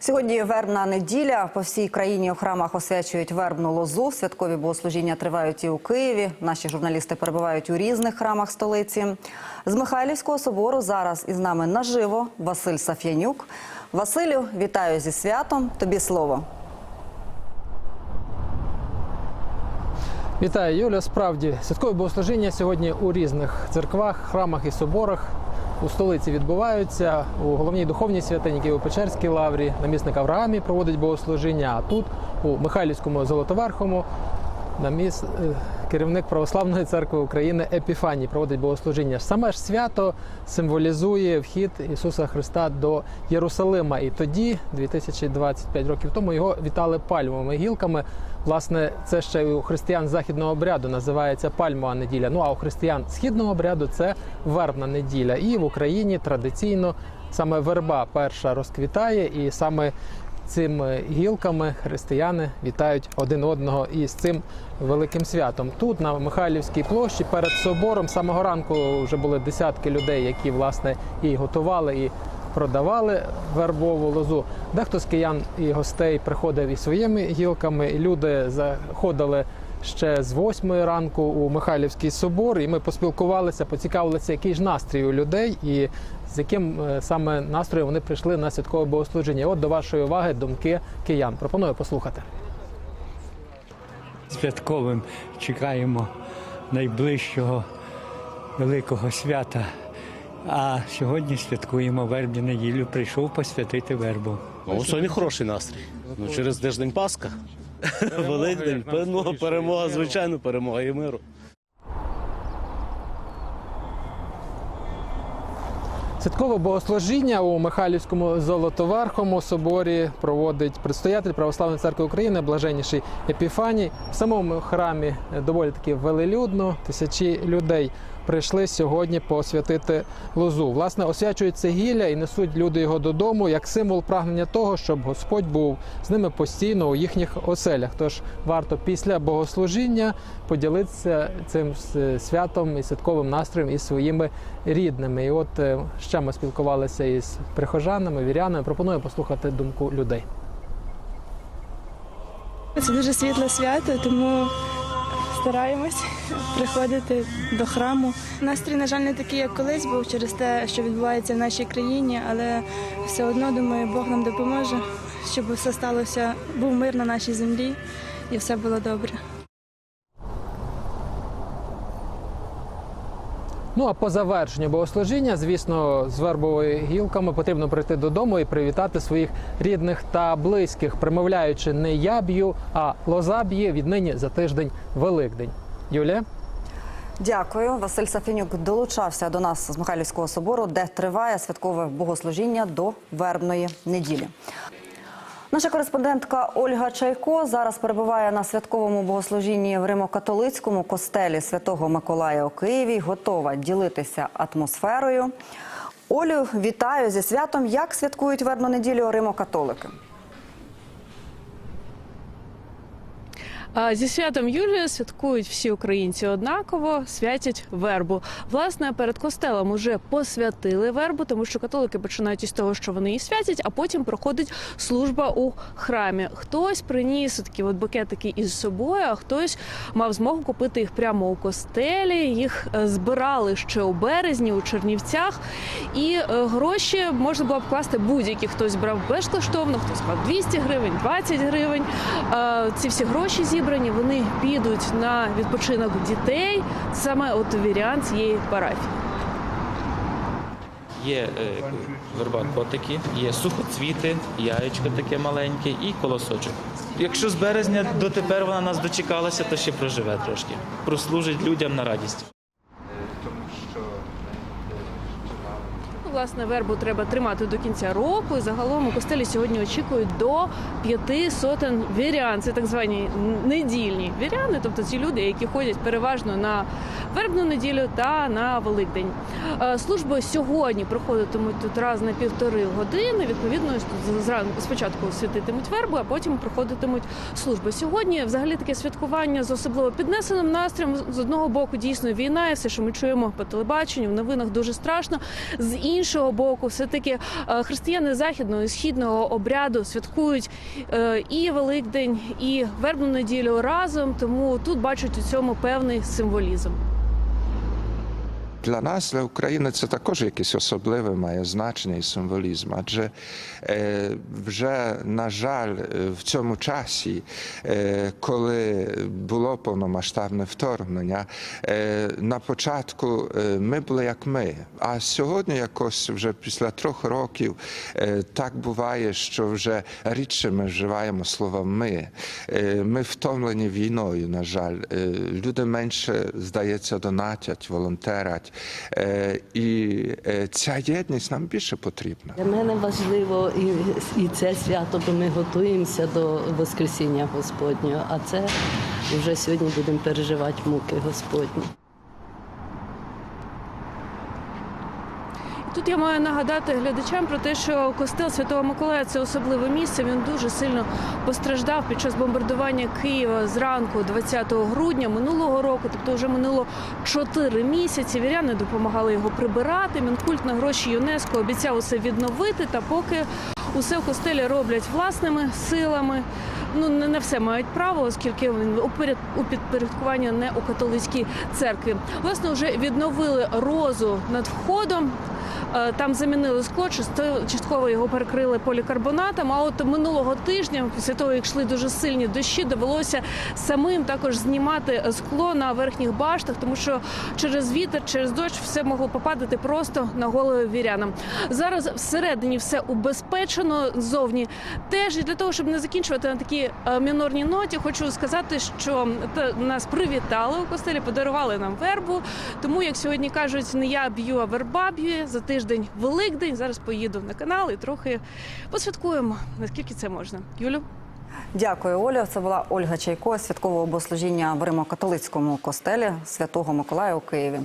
Сьогодні вербна неділя. По всій країні у храмах освячують вербну лозу. Святкові богослужіння тривають і у Києві. Наші журналісти перебувають у різних храмах столиці. З Михайлівського собору зараз із нами наживо Василь Саф'янюк. Василю, вітаю зі святом. Тобі слово. Вітаю, Юля. Справді святкові богослужіння сьогодні у різних церквах, храмах і соборах у столиці відбуваються. У головній духовній святині Києво-Печерській лаврі намісник Авраамі проводить богослужіння. А тут у Михайлівському Золотоверхому наміс... керівник Православної церкви України Епіфаній проводить богослужіння. Саме ж свято символізує вхід Ісуса Христа до Єрусалима. І тоді, 2025 років тому, його вітали пальмовими гілками. Власне, це ще у християн західного обряду називається пальмова неділя. Ну а у християн східного обряду це вербна неділя. І в Україні традиційно саме верба перша розквітає, і саме цими гілками християни вітають один одного із цим великим святом. Тут на Михайлівській площі перед собором самого ранку вже були десятки людей, які власне і готували і продавали вербову лозу. Дехто з киян і гостей приходив із своїми гілками. І Люди заходили ще з восьмої ранку у Михайлівський собор, і ми поспілкувалися, поцікавилися, який ж настрій у людей і з яким е, саме настроєм вони прийшли на святкове богослужіння. От до вашої уваги думки киян. Пропоную послухати. святковим чекаємо найближчого великого свята. А сьогодні святкуємо вербні неділю. Прийшов посвятити вербу. Ну, сьогодні хороший настрій. Ну, через тиждень Пасха. Великдень, ну, перемога, звичайно, перемога і миру. Святкове богослужіння у Михайлівському Золотоверхому соборі проводить предстоятель Православної церкви України, блаженніший Епіфаній. В самому храмі доволі таки велелюдно. Тисячі людей прийшли сьогодні посвятити лозу. Власне, освячують це гілля і несуть люди його додому як символ прагнення того, щоб Господь був з ними постійно у їхніх оселях. Тож варто після богослужіння поділитися цим святом і святковим настроєм із своїми рідними. І от е, ще ми спілкувалися із прихожанами, вірянами. Пропоную послухати думку людей. Це дуже світле свято, тому стараємось приходити до храму. Настрій, на жаль, не такий, як колись був через те, що відбувається в нашій країні, але все одно думаю, Бог нам допоможе, щоб все сталося, був мир на нашій землі і все було добре. Ну а по завершенню богослужіння, звісно, з вербовою гілками потрібно прийти додому і привітати своїх рідних та близьких, примовляючи не я б'ю, а лоза б'є віднині за тиждень Великдень. Юлія? Дякую. Василь Саф'янюк долучався до нас з Михайлівського собору, де триває святкове богослужіння до вербної неділі. Наша кореспондентка Ольга Чайко зараз перебуває на святковому богослужінні в Римо-католицькому костелі Святого Миколая у Києві. Готова ділитися атмосферою. Олю, вітаю зі святом. Як святкують вербну неділю Римо-католики? Зі святом Юлії святкують всі українці однаково, святять вербу. Власне, перед костелом уже посвятили вербу, тому що католики починають із того, що вони її святять, а потім проходить служба у храмі. Хтось приніс такі от букетики із собою, а хтось мав змогу купити їх прямо у костелі. Їх е, збирали ще у березні у Чернівцях, і е, гроші можна було б класти будь-які. Хтось брав безкоштовно, хтось брав 200 гривень, 20 гривень. Е, Ці всі гроші зібрані, вони підуть на відпочинок дітей, саме от вірян цієї парафії. Є е, верба котики, є сухоцвіти, яєчко таке маленьке і колосочок. Якщо з березня дотепер вона нас дочекалася, то ще проживе трошки. Прослужить людям на радість. Ну, Власне, вербу треба тримати до кінця року. І загалом у костелі сьогодні очікують до п'яти сотень вірян. Це так звані недільні віряни, тобто ті люди, які ходять переважно на вербну неділю та на Великдень. Е, Служби сьогодні проходитимуть тут раз на півтори години. Відповідно, зранку спочатку святитимуть вербу, а потім проходитимуть служби. Сьогодні взагалі таке святкування з особливо піднесеним настроєм. З одного боку, дійсно війна, і все, що ми чуємо по телебаченню, в новинах дуже страшно. З іншого іншого боку, все таки християни західного і східного обряду святкують е, і Великдень, і вербну неділю разом. Тому тут бачать у цьому певний символізм. Для нас, для України, це також якесь особливе має значення і символізм. Адже е, вже, на жаль, е, в цьому часі, е, коли було повномасштабне вторгнення, на початку ми були як ми. А сьогодні, якось вже після трьох років, так буває, що вже рідше ми вживаємо слово ми. Ми втомлені війною, на жаль. Люди менше, здається, донатять, волонтерять. Е, І е, ця єдність нам більше потрібна. Для мене важливо і, і це свято, бо ми готуємося до Воскресіння Господнього, а це вже сьогодні будемо переживати муки Господні. Тут я маю нагадати глядачам про те, що костел Святого Миколая це особливе місце. Він дуже сильно постраждав під час бомбардування Києва зранку, 20 грудня минулого року. Тобто вже минуло 4 місяці. Віряни допомагали його прибирати. Мінкульт на гроші ЮНЕСКО обіцяв усе відновити. Та поки усе в костелі роблять власними силами. Ну не на все мають право, оскільки він у підпорядкуванні не у католицькій церкві. Власне, вже відновили розу над входом. Е, Там замінили скло, частково його перекрили полікарбонатом. А от минулого тижня, після того як йшли дуже сильні дощі, довелося самим також знімати скло на верхніх баштах, тому що через вітер, через дощ все могло попадати просто на голови вірянам. Зараз всередині все убезпечено ззовні. Теж і для того, щоб не закінчувати на такій е, мінорній ноті, хочу сказати, що нас привітали у костелі, подарували нам вербу. Тому, як сьогодні кажуть, не я б'ю, а верба б'є за тиждень Великдень. Зараз поїду на канал і трохи посвяткуємо, наскільки це можна. Юлю. Дякую, Оля. Це була Ольга Чайко, святкового богослужіння в Римо-католицькому костелі Святого Миколая у Києві.